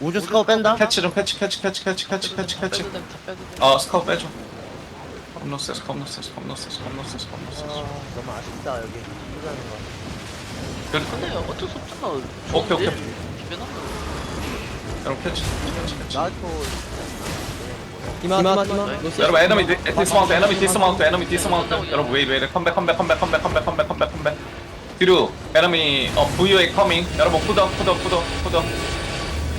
우주 스카우 뺀다? 캐치 좀 캐치 캐치 캐치 캐치 캐치 캐치 캐치. 빼도 다. 어 스카우 빼줘. 컴노세스 컴노세스 컴노세스 컴노세스 컴노세스. 너무 아쉽다 여기. 이기자는 거. 그래 근데 어쩔 수 없잖아. 오케이, 오케이. 기변한 거. 여러분 캐치 이마 여러분 에너미 디스마운트 에너미 디스마운트 에너미 디스마운트 여러분 웨이 웨이 컴백 컴백 컴백 컴백 컴백 컴백 컴백 컴백 뒤로 에너미 어 VOA 커밍 여러분 푸더 푸더 푸더 푸더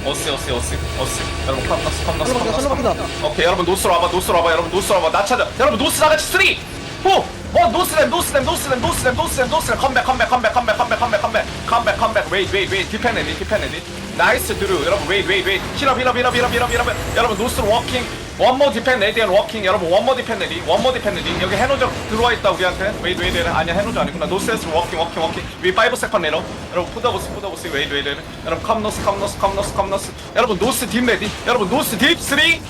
어스 어스 어스 어스. 여러분 컴너스 컴너스 슬로바키다. 오케이 여러분 노스로 와봐 노스로 와봐 여러분 노스로 와봐. 나 찾아. 여러분 노스 나같이 쓰리 포 원, 노스램, 노스램, 노스램, 노스램, 노스램, 노스램, 컴백, 컴백, 컴백, 컴백, 컴백, 컴백, 컴백, 컴백, 컴백, 웨이, 웨이, 웨이, 디펜레디, 디펜레디, 나이스 드루, 여러분, 웨이, 웨이, 웨이, 힐업, 힐업, 힐업, 힐업, 힐업, 힐업, 여러분, 노스로 워킹, 원모 디펜 레디, 앤 워킹, 여러분, 원모 디펜 레디, 원모 디펜 레디, 여기 해노저 들어와 있다, 우리한테, 웨이, 웨이, 웨이, 아니야, 해노저 아니구나, 노스에서 워킹, 워킹, 워킹, 위, 파이브 세컨 내로, 여러분, 푸더보스, 푸더보스, 웨이, 웨이, 웨이, 여러분, 컴노스, 컴노스, 컴노스, 컴노스, 여러분, 노스 딥 레디, 여러분, 노스 딥, 쓰리,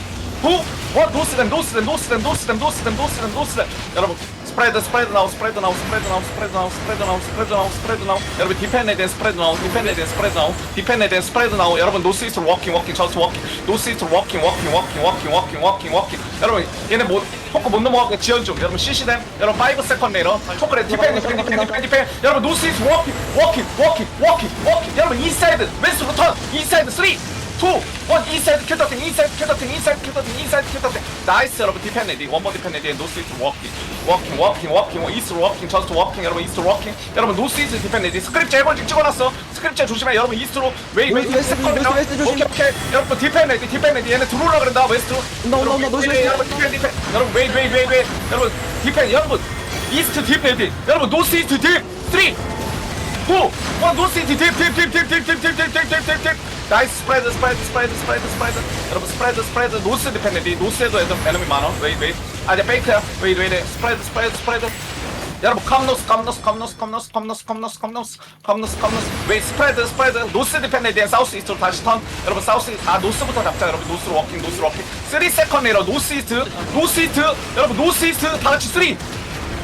후! 원 노스 댐 노스 댐 노스 댐 노스 댐 노스 댐 노스 댐 노스 댐 여러분 스프레드 스프레드 나우 스프레드 나우 스프레드 나우 스프레드 나우 스프레드 나우 스프레드 나우 스프레드 나우 여러분 디펜에 대한 스프레드 나우 디펜에 대한 스프레드 나우 디펜에 대한 스프레드 나우 여러분 노스 이스트로 워킹 워킹 저스 워킹. 노스 이스트로 워킹 워킹 워킹 워킹 워킹 워킹 워킹. 여러분 얘네 못 포크 못 넘어가게 지연 중 여러분 CC댐. 여러분 5 세컨 내로 포크레 디펜 디펜 디펜 디펜 디펜 여러분 노스 이스트 워킹 워킹 워킹 워킹 워킹. 여러분 인사이드. 왼쪽으로 턴. 인사이드 3 2, 1, 인사이드 큐터팅, 인사이드 큐터팅, 인사이드 큐터팅, 인사이드 큐터팅. 나이스 여러분 디펜 레디, 원모 디펜 레디, 노스 이스트 워킹, 워킹, 워킹, 워킹, 이스트 워킹, 저스트 워킹, 여러분 이스트 워킹. 여러분 노스 이스트 디펜 레디, 스크립트 해벌직 찍어놨어. 스크립트 조심해, 여러분 이스트로 웨이 웨이 조심. 오케이 오케이. 여러분 디펜 레디, 디펜 레디, 얘네 들어오라 그런다 웨스트로. 노스 웨스트. 여러분 디펜 디펜, 여러분 웨이 웨이 웨이 웨이, 여러분 디펜, 여러분 이스트 딥 레디, 여러분 노스 이스트 딥, 3. 고! 원 노시티 딥딥딥딥딥딥딥딥딥딥딥 나이스 스프레드 스프레드 스프레드 스프레드 스프레드. 여러분 스프레드 스프레드 노스 디펜디 노스에도 에너미 많아. 웨이 웨이. 아 이제 페이크야. 웨이 웨이 스프레드 스프레드 스프레드. 여러분 컴노스 컴노스 컴노스 컴노스 컴노스 컴노스 컴노스 컴노스 컴노스. 웨이 스프레드 스프레드. 노스 디펜디엔 사우스 이스트로 다시 턴. 여러분 사우스 아 노스부터 잡자. 여러분 노스로 워킹 노스로 워킹. 3 세컨드 에러 노스 이스트 노스 이스트. 여러분 노스 이스트. 다같이 3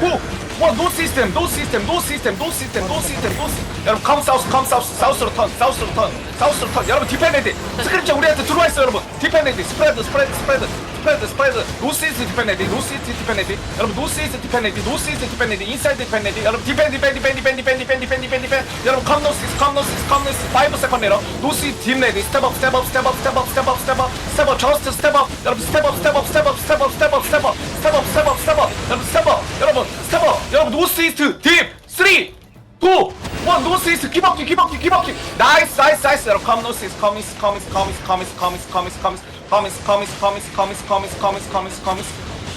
5 와, 노 시스템, 노 시스템, 노 시스템, 노 시스템, 노 시스템, 노 시스템. 여러분, 컴 사우스, 컴 사우스, 사우스로 턴, 사우스로 턴, 사우스로 턴. 여러분, 디펜드. 스크립션 우리한테 들어와 있어, 여러분. 디펜드, 스프레드, 스프레드, 스프레드. 스프레드, 스프레드. 노 시스트 디펜레디, 노 시스트 디펜레디. 여러분, 노 시스트 디펜레디, 노 시스트 디펜레디, 인사이드 디펜레디. 여러분, 디펜, 디펜, 디펜, 디펜, 디펜, 디펜, 디펜, 디펜, 디펜. 여러분, 컴노 시스, 컴노 시스, 컴노 시스. 5 세컨 내로. 노 시스트 딥레디. 스텝업, 스텝업, 스텝업, 스텝업, 스텝업, 스텝업, 스텝업, 저스트 스텝업. 여러분, 스텝업, 스텝업, 스텝업, 스텝업, 스텝업, 스텝업, 스텝업, 스텝업, 스텝업. 여러분, 스텝업. 여러분, 스텝업. 여러분, 노스 이스트 딥3 2 1 노스 이스트 기박기 기박기 기박기 나이스 나이스 나이스 여러분 컴 노스 이스트 커미스 커미스 커미스 커미스 커미스 커미스 커미스 Promise, promise, promise, promise, promise, promise, promise, promise.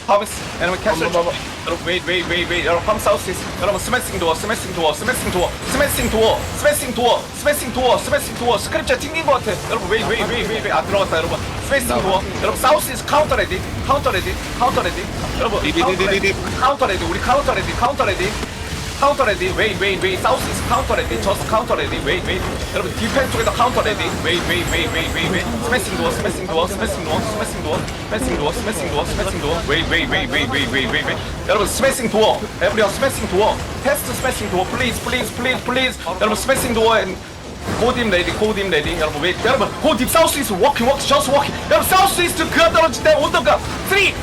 Promise. 여러분 캐슬. 여러분 wait, wait, wait, wait. 여러분 promise houses. 여러분 스매싱 도어, 스매싱 도어, 스매싱 도어, 스매싱 도어, 스매싱 도어, 스매싱 도어, 스매싱 도어. 스크립처 튕긴 것 같아. 여러분 wait, wait, wait, wait, wait. 안 들어갔다 여러분. 스매싱 도어. 여러분 사우스에서 카운터 레디, 카운터 레디, 카운터 레디. 여러분 카운터 레디, 카운터 레디. 우리 카운터 레디, 카운터 레디. 카운터 레디 웨이 웨이 웨이 사우스 이스 카운터 레디 저스 카운터 레디 웨이 웨이 여러분 디펜 쪽에서 카운터 레디 웨이 웨이 웨이 웨이 웨이 웨이 스매싱 도어 스매싱 도어 스매싱 도어 스매싱 도어 스매싱 도어 스매싱 도어 스매싱 도어 웨이 웨이 웨이 웨이 웨이 웨이 웨이 웨이 여러분 스매싱 도어 에브리언 스매싱 도어 테스트 스매싱 도어 플리즈 플리즈 플리즈 플리즈 여러분 스매싱 도어 앤 고딥 레디 고딥 레디 여러분 웨이 여러분 고딥 사우스 이스 워킹 워킹 저스 워킹 여러분 사우스 이스트 그가 떨어질 때 온더가 3 2 1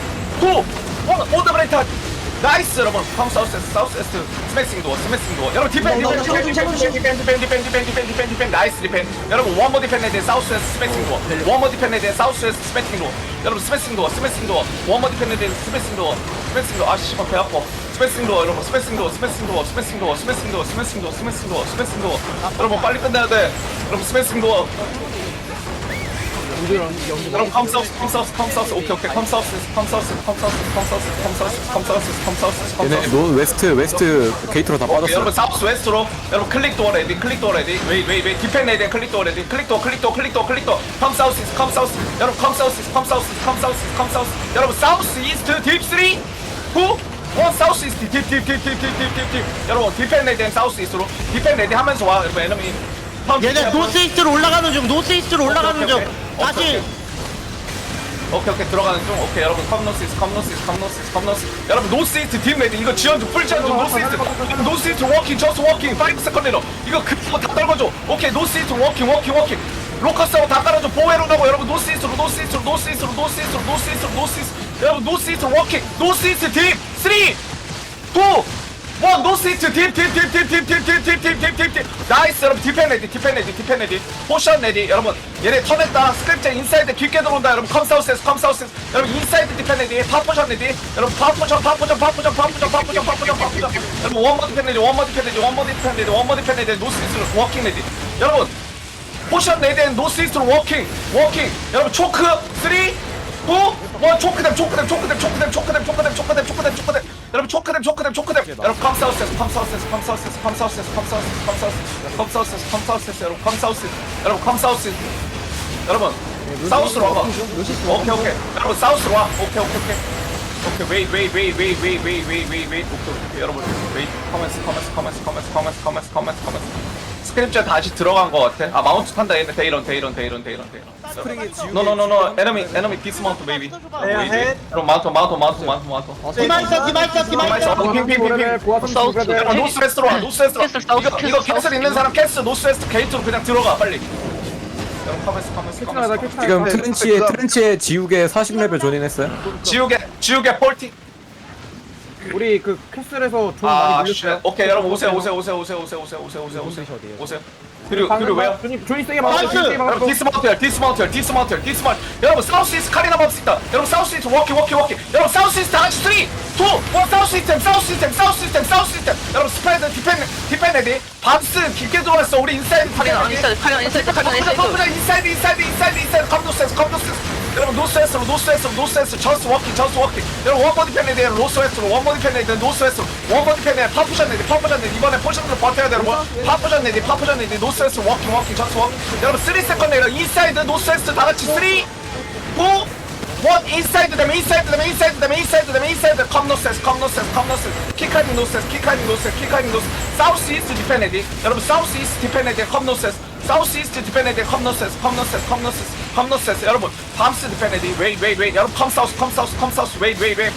온더 브레이트 나이스 여러분. 컴 사우스 사우스 에스트 스매싱 도어 스매싱 도어. 여러분 디펜 디펜 디펜 디펜 디펜 디펜 디펜 디펜 디펜 디펜 디펜 디펜. 나이스 디펜. 여러분 원모 디펜에 대해 사우스 에스트 스매싱 도어. 원모 디펜에 대해 사우스 에스트 스매싱 도어. 여러분 스매싱 도어 스매싱 도어. 원모 디펜에 대해 스매싱 도어. 스매싱 도어. 아 씨발 배 아파. 스매싱 도어 여러분. 스매싱 도어 스매싱 도어 스매싱 도어 스매싱 도어 스매싱 도어 스매싱 도어 스매싱 도어. 여러분 빨리 끝내야 돼. 여러분 스매싱 도어 여러분 컴 사우스 컴 사우스 컴 사우스 오케이 오케이 컴 사우스 컴 사우스 컴 사우스 컴 사우스 컴 사우스 컴 사우스 컴 사우스 컴 얘네 사우스 노 웨스트 웨스트 게이트로 다 오케이, 빠졌어. 여러분 사우스 웨스트로. 여러분 클릭 도어 레디 클릭 도어 레디. 웨이 웨이 웨이. 디펜 레디 클릭 도어 레디. 클릭 도어 클릭 도어 클릭 도어 클릭 도어. 컴 사우스 컴 사우스 여러분 컴 사우스 컴 사우스 컴 사우스 컴 사우스 여러분 사우스 이스트 딥3 2원 사우스 이스트 딥딥딥딥딥딥딥 여러분 디펜 레디 앤 사우스 이스트로. 디펜 레디 하면서 와. 여러분 에너미 컴 얘네 디펜 노스 이스트로 올라가는 중 노스 이스트로 올라가는 중. 다시. 오케이, 오케이. 들어가는 중. 오케이 여러분. 컴노시스 컴노시스 컴노시스 컴노시스. 여러분 노스이스트 딥 레디 이거 지원주 풀 지원주 노스이스트. 노스이스트 워킹 저스 워킹. 5 세컨드로. 이거 그거 다 떨궈줘. 오케이 노스이스트 워킹 워킹 워킹. 로커스하고 다 깔아줘. 보호해로 나고. 여러분 노스이스로 노스이스로 노스이스로 노스이스로 노스이스로 노스이스 여러분 노스이스로 워킹. 노스이스 딥3 2 1 노스이스 딥딥딥딥딥딥딥딥딥딥딥 나이스 여러분 디펜 레디 디펜 레디 디펜 레디 포션 레디 여러분 얘네 턴했다 스크립트 인사이드 깊게 들어온다 여러분 컴사우스에서 컴사우스에서 여러분 인사이드 디펜 레디 파포션 레디 여러분 파포션 파포션 파포션 파포션 파포션 파포션 파포션 여러분 원머 디펜 레디 원머 디펜 레디 원머 디펜 레디 원머 디펜 레디 노스이스로 워킹 레디 여러분 포션 레디앤 노스이스로 워킹 워킹 여러분 초크 3 2 1 초크댐 초크댐 초크댐 초크댐 초크댐 초크댐 초크댐 초크댐 초크댐 여러분 초크댐 초크댐 초크댐. 여러분 컴사우스에서 컴사우스에서 컴사우스에서 컴사우스에서 컴사우스에서 컴사우스에서 컴사우스에서 컴사우스에서 여러분 컴사우스. 여러분 컴사우스. 여러분 사우스로 와봐. 오케이 오케이. 여러분 사우스로 와. 오케이 오케이 오케이. 오케이 웨이 웨이 웨이 웨이 웨이 웨이 웨이 웨이 웨이 오케이 오케이. 여러분 웨이 커먼스 커먼스 커먼스 커먼스 커먼스 커먼스 커먼스 커먼스 스크립처 다시 들어간 것 같아. 아 마운트 탄다. 얘네 데이런 데이런 데이런 데이런 데이런 노노노노 에너미 에너미 디스마운트 베이비 여러분 마운트 마운트 마운트 마운트 마운트 디마 있어 디마 있어 디마 있어 핑 핑 핑 핑 사우스 여러분 노스웨스트로 와. 노스웨스트로 이거 이거 캐슬 있는 사람 캐슬 노스웨스트 게이트로 그냥 들어가 빨리. 여러분 커먼스 커먼스 커먼스 지금 트렌치에 트렌치에 지우개 40레벨 존인했어요. 지우개 지우개 폴티. 우리 그 캐슬에서 돈 아, 많이 쉣. 물렸어요. 오케이 여러분 오세요 오세요 오세요 오세요 오세요 오세요 오세요 오세요 오세요 그리고 그리고 왜요? 존이 세게 막았어. 나이스! 존이 세게 여러분 막았어. 디스마운트열 디스마운트열 디스마운트열 디스마운트 여러분 사우스 이스트 카리나 밥시다 여러분 사우스 이스트 워킹 워킹 워킹 여러분 사우스 이스트 다같이 3 2 1 사우스 시스템 사우스 시스템 사우스 시스템 사우스 시스템 여러분 스프레드 디펜 디펜 레디 밤스 깊게 들어왔어 우리 인사이드 카리나 인사이드 카리나 인사이드 카리나 인사이드 인사이드 인사이드 인사이드 인사이드 컴노스에서 컴노스에서 여러분 노스웨스트로 노스웨스트로 노스웨스트 저스 워킹 저스 워킹. 여러분 원버디 팬에 대한 노스웨스트로 원버디 팬에 대한 노스웨스트로. 원버디 팬에 파푸션 내디 파푸션 내디 이번에 포션으로 버텨야 되는 거. 파푸션 내디 파푸션 내디 노스웨스트 워킹 워킹 저스 워킹. 여러분 3세컨 내려 인사이드 노스웨스트 다같이 3 9 원 인사이드 되면 인사이드 되면 인사이드 되면 인사이드 되면 인사이드. 컴 노세스 컴 노세스 컴 노세스 키카니 노세스 키카니 노세스 키카니 노세스 사우스 이스트 디펜에디 여러분 사우스 이스트 디펜에디 컴 노세스 사우스 이스트 디펜에디 컴 노세스 컴 노세스 컴 노세스 noses. 여러분 밤스 defended. Wait, wait, wait. 여러분 south, come south. Wait, wait, wait.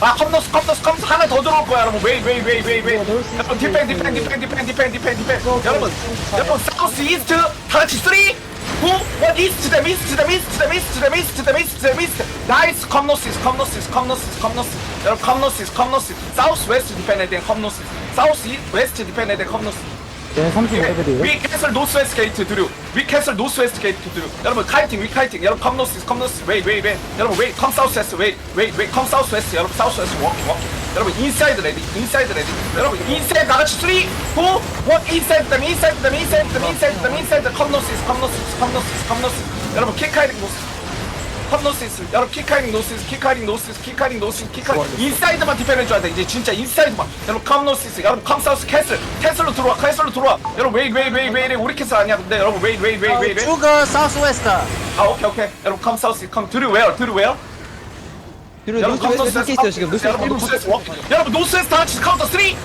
아, 컴노스, 컴노스, 컴노스 하나 더 들어올 거야, 여러분. 웨이, 웨이, 웨이, 웨이, 웨이. 여러분, 디펜, 디펜, 디펜, 디펜, 디펜, 디펜, 디펜. 여러분, 여러분, 사우스 이스트 다 같이 쓰리, 구, 원, 이스트 댐, 이스트 댐, 이스트 댐, 이스트 댐, 이스트 댐, 이스트 댐, 이스트 댐. 나이스, 컴노시스, 컴노시스, 컴노시스, 컴노시스. 여러분, 컴노시스, 컴노시스. 사우스 웨스트 디펜에 대한 컴노시스. 사우스 이 웨스트 디펜에 대한 컴노시스. 네, 35레벨이에요. 위 캐슬 노스 웨스트 게이트 드류. 위 캐슬 노스 웨스트 게이트 드류. 여러분 카이팅 위 카이팅. 여러분 컴 노스 컴 노스 웨이 웨이 웨이. 여러분 웨이 컴 사우스 웨스트 웨이 웨이 웨이. 컴 사우스 웨스트 여러분 사우스 웨스트 워킹 워킹 여러분 인사이드 레디 인사이드 레디. 여러분 인사이드 나같이 3 2 1 인사이드 them 인사이드 them 인사이드 them 인사이드 them 인사이드 컴 노스 컴 노스 컴 노스 컴 노스. 여러분 킥 카이팅 노스 컵노시스 여러분 키카링 노시스 키카링 노시스 키카링 노시스 키카링 인사이드만 디펜 해줘야 돼. 이제 진짜 인사이드만 여러분 컵노시스 여러분 컴 사우스 캐슬. 캐슬로 들어와 캐슬로 들어와. 여러분 웨이 웨이 웨이 웨이 우리 캐슬 아니야 근데. 여러분 웨이 웨이 웨이 웨이 웨이 추가 사우스 웨스트 아 오케이 오케이. 여러분 컴 사우스 컴 드류 웨어 드류 웨어. 여러분 노스 웨스트 섞여 있어요 지금 노스 여러분 웨스트 노스웨스트 여러분 노스웨스트 다 같이 카운터 3 2 1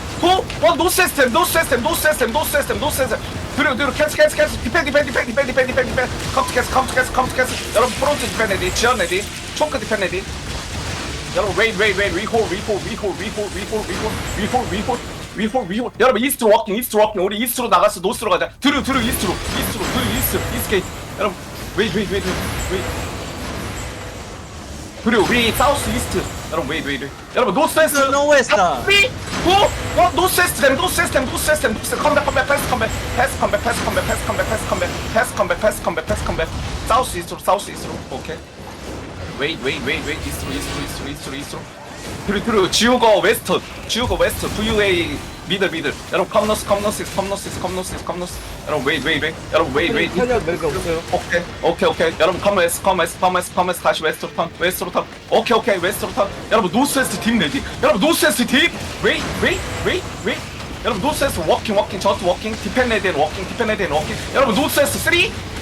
노스웨스트 노스웨스트 노스웨스트 노스웨스트 노스웨스트 뒤로 뒤로 캐스 캐스 캐스. 디펜 디펜 디펜 디펜 디펜 디펜 디펜. 컴투 캐스 컴투 캐스 컴투 캐스. 여러분 프론트 디펜 레디 지연 레디 초크 디펜 레디. 여러분 웨이 웨이 웨이 리홀 리홀 리홀 리홀 리홀 리홀 리홀 리홀 리홀 리홀. 여러분 이스트로 워킹 이스트로 워킹. 우리 이스트로 나가서 노스로 가자. 드루 드루 이스트로 이스트로 드루 이스트 이스트 게이트. 여러분 웨이 웨이 웨이 웨이 그리고 우리 사우스 이스트 여러분 웨이 웨이 웨이 여러분 노스웨스트 노웨스트. 3 2 1 노스웨스트 댐 노스웨스트 댐 노스웨스트 댐 노스웨스트 컴백 컴백 패스 컴백 패스 컴백 패스 컴백 패스 컴백 패스 컴백 패스 컴백 패스 컴백 패스 컴백 사우스 이스트로 사우스 이스트로 오케이 웨이 웨이 웨이 웨이 이스트로 이스트로 이스트로 이스트로 이스트로 그리고 그리고 지우거 웨스트 지우거 웨스트 VUA 미들 미들. 여러분 컴노스 컴노스 컴노스 컴노스 컴노스 여러분 웨이 웨이 웨이 여러분 웨이 웨이 이탈리아 멜가 없어요. 오케이 오케이 오케이. 여러분 컴 웨스트 컴 웨스트 컴 웨스트 컴 웨스트 다시 웨스트로 턴 웨스트로 턴. 오케이 오케이. 웨스트로 턴. 여러분 노스 웨스트 딥 레디 여러분 노스 웨스트 딥 웨이 웨이 웨이 웨이 여러분 노스 웨스트 워킹 워킹 저스트 워킹 디펜 레디 앤 워킹 디펜 레디 앤 워킹 여러분 노스 웨스트 3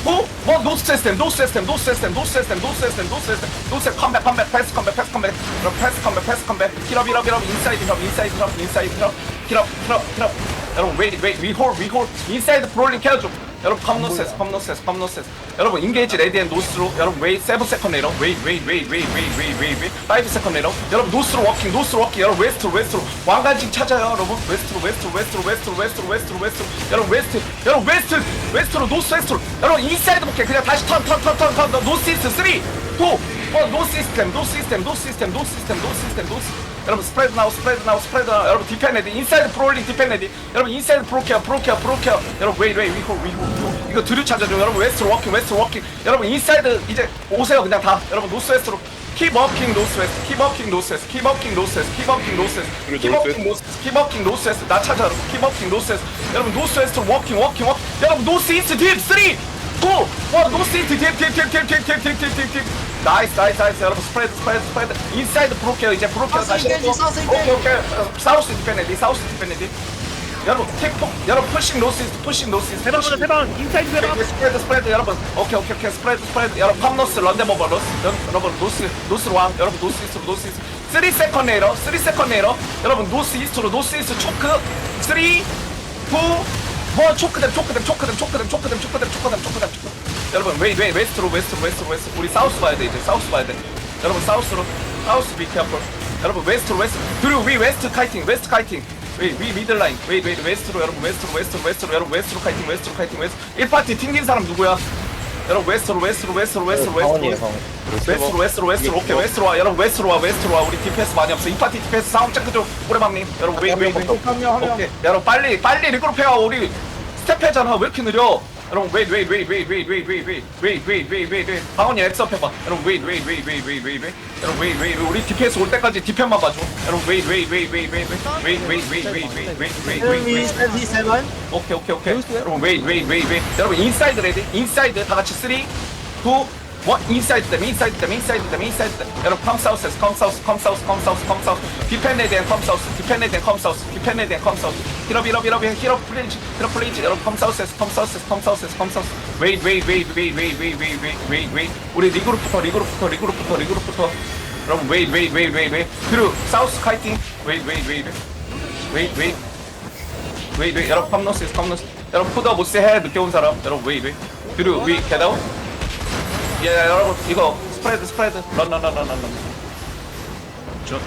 2 1 노스 웨스트 노스 웨스트 노스 웨스트 노스 웨스트 노스 웨스트 노스 웨스트 노스 웨스트 컴백 컴백 패스 컴백 패스 컴백. 패스 컴백 패스 컴백. 힐업 힐업 힐업 인사이드 힐업 인사이드 힐업 인사이드 힐업. 힐업 힐업 힐업. 여러분 웨이 웨이 위홀 위홀 인사이드 브롤링 캐어줘 여러분 컴노세스 컴노세스 컴노세스 여러분 인게이지 레디 앤 노스로 여러분 웨이 세븐 세컨 레이러 웨이 웨이 웨이 웨이 웨이 웨이 웨이 웨이 파이브 세컨 레이러 여러분 노스로 워킹 노스로 워킹 여러분 웨스트로. 웨스트로 왕관징 찾아요 여러분. 웨스트로 웨스트로 웨스트로 웨스트로 웨스트로 웨스트로 웨스트로. 여러분 웨스트 여러분 웨스트 웨스트로 노스 웨스트로. 여러분 인사이드 볼게 그냥 다시 턴턴턴 턴턴 노스 이스트 3 2 1노 시스템 노 시스템 노 시스템 노 시스템 노 시스템 노 시스템. 여러분 스프레드 나우 스프레드 나우 스프레드 나우 여러분 디펜 레디 인사이드 프롤링 디펜 레디. 여러분 인사이드 프로케어 프로케어 프로케어. 여러분 웨이 웨이 위호 위호 이거 드류 찾아줘. 여러분 웨스트로 워킹 웨스트로 워킹 여러분 인사이드 이제 오세요. 그냥 다. 여러분 노스 웨스트로. 킵 워킹 노스 웨스트 킵 워킹 노스 웨스트 킵 워킹 노스 웨스트 킵 워킹 노스 웨스트 킵 워킹 노스 웨스트 킵 워킹 노스 웨스트 나 찾아 여러분. 킵 워킹 노스 웨스트 여러분 노스 웨스트로 워킹 워킹 워킹 여러분 노스 이스트 딥3 2 1 노스 이스트. 딥딥 딥 딥 딥 딥 딥 딥 딥 나이스 나이스 나이스. 여러분 스프레드 스프레드 스프레드. 인사이드 프로케어 이제 프로케어 사우스 다시 인게이지. 사우스 오케이 인게이지. 오케이 어, 사우스 디펜레디 사우스 디펜레디. 여러분 킥폭 여러분 푸싱 노스 이스트 푸싱 노스 이스트 세번 푸싱. 세번. 인사이드 세번. 오케이, 스프레드 스프레드 여러분. 오케이 오케이 오케이. 스프레드 스프레드. 여러분 팝 노스 런데 모버 노스. 여러분, 여러분 노스 노스로 왕. 여러분 노스 이스트로 노스 이스트. 3 세컨 네이러 3 세컨 네이러. 여러분 노스 이스트로 노스 이스트 초크. 3 2 1 초크댐 초크댐 초크댐 초크댐 초크댐 초크댐 초크댐 초크댐. 초크 여러분 웨이 웨이 웨스트로 웨스트로 웨스트로 웨스트 우리 사우스 봐야 돼 이제. 사우스 봐야 돼. 여러분 사우스로. 사우스 비 케어풀 여러분 웨스트로 웨스트. 그리고 위 웨스트 카이팅 웨스트 카이팅 위, 위 미들라인 웨이 웨이 웨스트로 여러분 웨스트로 웨스트로 웨스트로 여러분 웨스트로 카이팅 웨스트로 카이팅 웨스트 1파티 튕긴 사람 누구야 여러분 웨스트로 웨스트로 웨스트로 웨스트로 네, 상원이에요 웨스트로. 상원 웨스트로 웨스트로 웨스트로 오케이 뭐? 웨스트로 와. 여러분 웨스트로 와 웨스트로 와. 우리 디펜스 많이 없어. 이 파티 디펜스 싸움 짱크 좀 오래막님 여러분 웨이 웨이 웨이 오케이. 여러분 빨리 빨리 리그룹 해와 우리 스텝 해잖아. 왜 이렇게 느려? 여러분 웨이 웨이 웨이 웨이 웨이 웨이 웨이 웨이 웨이 웨이 웨이 웨이 웨이 방언이 엑스업 해봐 여러분 웨이 웨이 웨이 웨이 웨이 웨이 웨이 여러분 웨이 웨이 우리 디펜스 올 때까지 디펜만 봐줘 여러분 웨이 웨이 웨이 웨이 웨이 웨이 웨이 웨이 웨이 웨이 웨이 웨이 웨이 웨이 77 오케이 오케이 오케이 여러분 웨이 웨이 웨이 웨이 여러분 인사이드 레디 인사이드 다 같이 3 2 1 인사이드 댐 인사이드 댐 인사이드 댐 인사이드 댐 여러분 컴 사우스 컴 사우스 컴 사우스 컴 사우스 컴 사우스 디펜 레디 앤컴 사우스 디펜 레디 앤컴 사우스 디펜 레디 앤컴 사우스 히럽 히럽 히럽 히럽 플레이지 히럽 플레이지 여러분 컴 사우스 컴 사우스 컴 사우스 컴 사우스 웨이 웨이 웨이 웨이 웨이 웨이 웨이 웨이 웨이 웨이 우리 리그룹부터 리그룹부터 리그룹부터 리그룹부터 여러분 웨이 웨이 웨이 웨이 웨이 그리고 사우스 카이팅 웨이 웨이 웨이 웨이 웨이 웨이 웨이 웨이 여러분 컴노스 컴노스 여러분 푸더 모스 해 늦게 온 사람 여러분 웨이 웨이 그리고 위 게다운 예 여러분 이거 스프레드 스프레드. 런런런런런. 저